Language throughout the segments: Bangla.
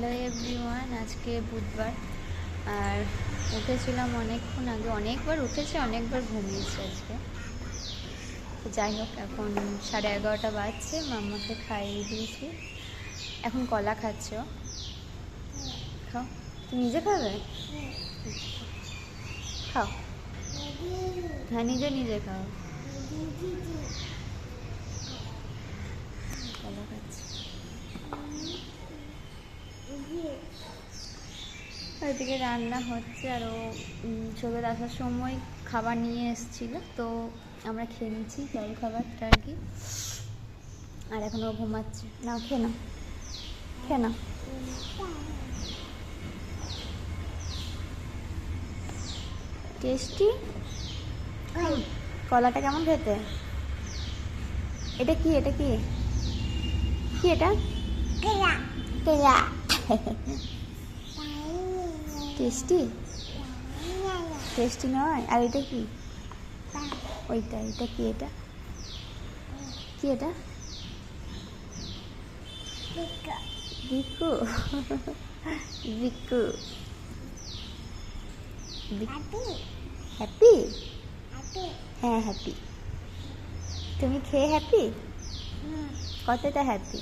হ্যালো এভরিওয়ান আজকে বুধবার। আর উঠেছিলাম অনেকক্ষণ আগে, অনেকবার উঠেছি, অনেকবার ঘুমিয়েছি আজকে। যাই হোক, এখন সাড়ে এগারোটা বাজছে, মাম্মাকে খাইয়ে দিয়েছি। এখন কলা খাচ্ছ? খাও। তুমি নিজে খাবে? খাও। হ্যাঁ নিজে নিজে খাও। কলা খাচ্ছি? ওইদিকে রান্না হচ্ছে আর ও সৈকত আসার সময় খাবার নিয়ে এসেছিল তো আমরা খেয়ে নিচ্ছি জল খাবারটা আর কি। আর এখন ও ঘুমাচ্ছে। না খেয়ে না খেয়ে না টেস্টি? কলাটা কেমন খেতে? এটা কি এটা কি? কি এটা? কেয়া টেস্টি? টেস্টি নয়? আর এটা কি? ওইটা, এটা কি এটা? কি এটা? বিকু বিকু হ্যাপি? হ্যাঁ হ্যাপি। তুমি খেয়ে হ্যাপি? কতটা হ্যাপি?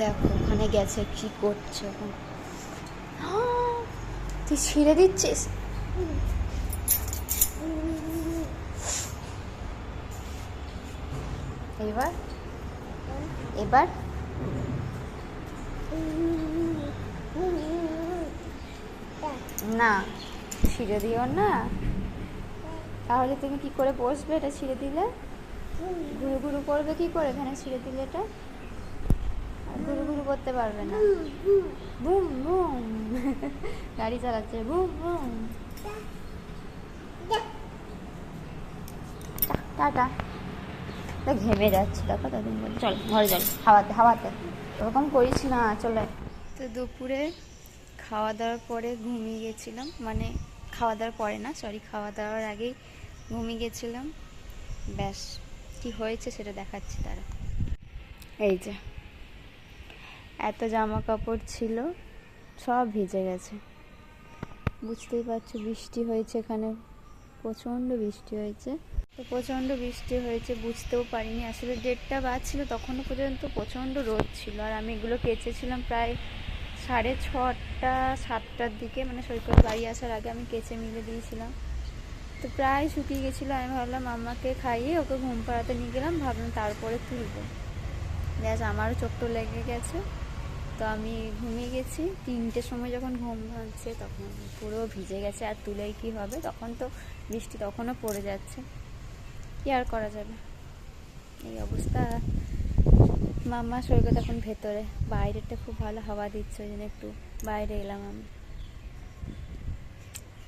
দেখো, ওখানে গেছে, কি করছে এখন তুই ছিঁড়ে দিচ্ছিস? এবার? এবার? না, ছিঁড়ে দিও না। তাহলে তুমি কি করে বসবে এটা ছিঁড়ে দিলে? ঘুরু ঘুরু করবে কি করে এখানে ছিঁড়ে দিলে এটা? ঘুরু ঘুরু করতে পারবে না। Boom boom. গাড়ি চালাচ্ছে বুম বুম। টাটা। দেখ ঘেমে যাচ্ছে দেখো তখন বলি চল ঘরে চল হাওয়াতে হাওয়াতে। ওরকম করিস না চলে। তো দুপুরে খাওয়া দাওয়ার পরে ঘুমিয়ে গেছিলাম। মানে খাওয়া দাওয়ার পরে না সরি খাওয়া দাওয়ার আগেই ঘুমিয়ে গেছিলাম। ব্যাস কি হয়েছে সেটা দেখাচ্ছি তারা। এই যে। এত জামা কাপড় ছিল, সব ভিজে গেছে। বুঝতেই পারছ, বৃষ্টি হয়েছে এখানে, প্রচণ্ড বৃষ্টি হয়েছে। তো প্রচণ্ড বৃষ্টি হয়েছে, বুঝতেও পারিনি। আসলে ডেটটা বাজছিল, তখনও পর্যন্ত প্রচণ্ড রোদ ছিল। আর আমি এগুলো কেচেছিলাম প্রায় সাড়ে ছটা, সাতটার দিকে মানে সৈকত বাড়ি আসার আগে আমি কেচে মিলে দিয়েছিলাম। তো প্রায় শুকিয়ে গেছিল, আমি ভাবলাম, আম্মাকে খাইয়ে ওকে ঘুম পাড়াতে নিয়ে গেলাম, ভাবলাম তারপরে তুলবো। ব্যাস, আমারও চোখটো লেগে গেছে। তো আমি ঘুমিয়ে গেছি। তিনটের সময় যখন ঘুম ভাঙছে তখন পুরো ভিজে গেছে আর তুলেই কি হবে? তখন তো বৃষ্টি তখনও পড়ে যাচ্ছে। কি আর করা যাবে? এই অবস্থা। মাম্মা সৈকত এখন ভেতরে। বাইরেটা খুব ভালো হাওয়া দিচ্ছে, ওই জন্য একটু বাইরে এলাম আমি।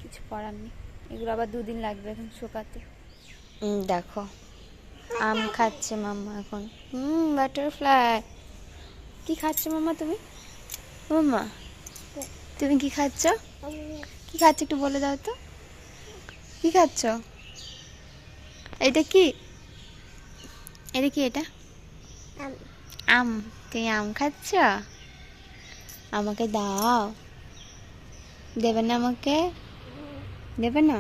কিছু করার নেই। এগুলো আবার দুদিন লাগবে এখন শুকাতে। দেখো। আম খাচ্ছে মাম্মা এখন। হুম বাটারফ্লাই কি খাচ্ছ মাম্মা তুমি? মাম্মা তুমি কি খাচ্ছ? কি খাচ্ছ একটু বলে দাও তো। কি খাচ্ছ? এটা কি? এটা কি এটা? আম। তুমি আম খাচ্ছ? আমাকে দাও। দেবে না আমাকে? দেবে না?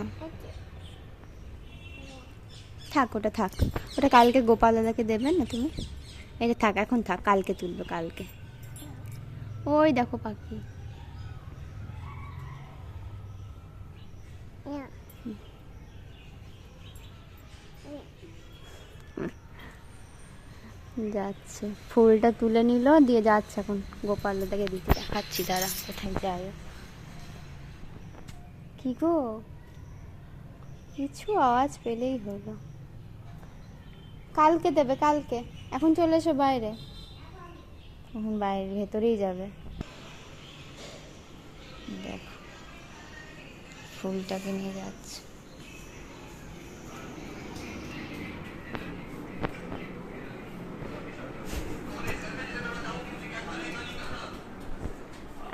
থাক ওটা থাক। ওটা কালকে গোপাল দাদাকে দেবে না তুমি? এটা থাক, এখন থাক, কালকে তুলবে, কালকে। ওই দেখো পাখি। যাচ্ছে। ফুলটা তুলে নিল, দিয়ে যাচ্ছে এখন। গোপাল দাদাকে দিতে দেখাচ্ছি, দাঁড়া, কোথায় যায় কি গো? কিছু আওয়াজ পেলেই হলো। কালকে দেবে, কালকে। এখন চলে এসো বাইরে। এখন বাইরে, ভেতরেই যাবে। দেখো, ফুলটাকে নিয়ে যাচ্ছে।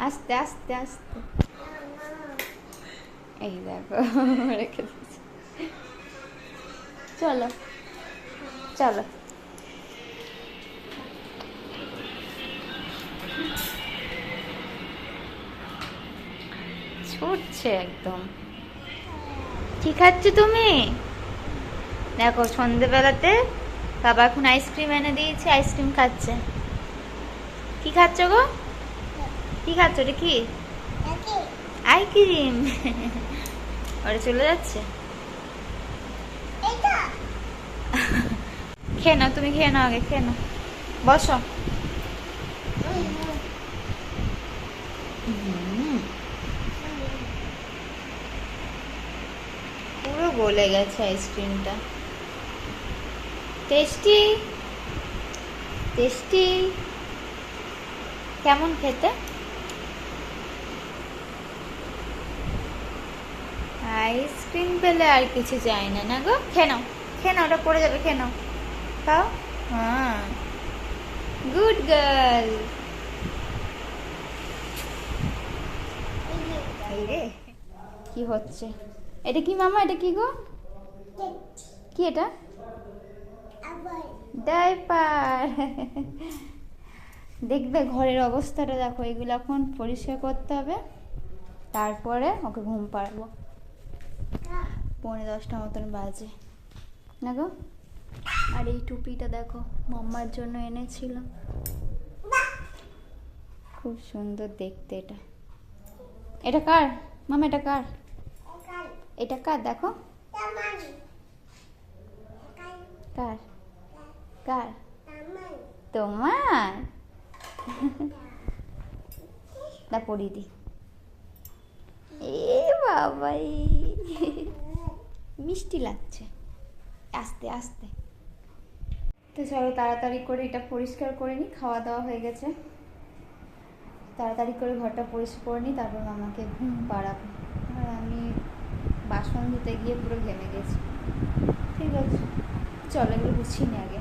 আস্তে আস্তে আস্তে। এই দেখো, রেখে দিচ্ছি চলো। চলো। ছুটছে একদম। কি খাচ্ছ তুমি? দেখো সন্ধেবেলাতে বাবা এখন আইসক্রিম এনে দিয়েছে আইসক্রিম খাচ্ছে। কি খাচ্ছ গো? কি খাচ্ছ ওটা কি আইসক্রিম। ওটা চলে যাচ্ছে? খেয়ে নাও, তুমি খেয়ে নাও আগে, খেয়ে নাও। বসো। পুরো গলে গেছে আইসক্রিমটা। টেস্টি? টেস্টি? কেমন খেতে? আইসক্রিম পেলে আর কিছু চাই না না গো? খেয়ে নাও খেয়ে নাও, ওটা পড়ে যাবে, খেয়ে নাও। খাও হ্যাঁ গুড গার্ল রে কি হচ্ছে? এটা কি মামা? এটা কি গো? কি এটা? ডাইপার। দেখবে ঘরের অবস্থাটা দেখো এগুলো এখন পরিষ্কার করতে হবে। তারপরে ওকে ঘুম পাড়াবো। পৌনে দশটা মতন বাজে। না গো? আর এই টুপিটা দেখো, মাম্মার জন্য এনেছিল। খুব সুন্দর দেখতে এটা। এটা কার? মামা এটা কার? এটা কার? দেখো। কার? কার? তোমার? না পরিয়ে দি। এ বাবাই। মিষ্টি লাগছে। আস্তে আস্তে। তো চলো তাড়াতাড়ি করে এটা পরিষ্কার করে নিই খাওয়া দাওয়া হয়ে গেছে। তাড়াতাড়ি করে ঘরটা পরিষ্কার করে নিই তারপর আমাকে ঘুম পাড়াবো আর আমি বাসন ধুতে গিয়ে পুরো ঘেমে গেছি। ঠিক আছে। চলো এগুলো গুছিয়ে নিয়ে আগে।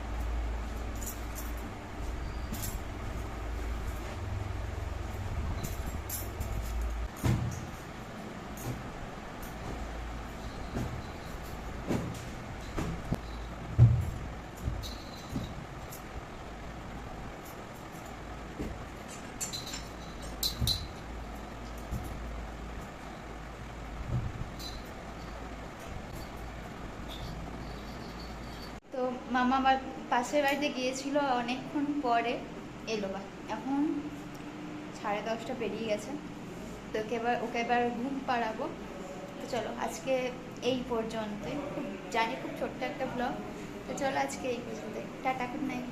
মামা আমার পাশের বাড়িতে গিয়েছিল, অনেকক্ষণ পরে এলো বা। এখন সাড়ে দশটা পেরিয়ে গেছে। তো ওকে এবার ওকে এবার ঘুম পাড়াবো। তো চলো, আজকে এই পর্যন্ত জানি, খুব ছোট্ট একটা ব্লগ তো চলো আজকে এই পর্যন্ত টাটা গুড নাইট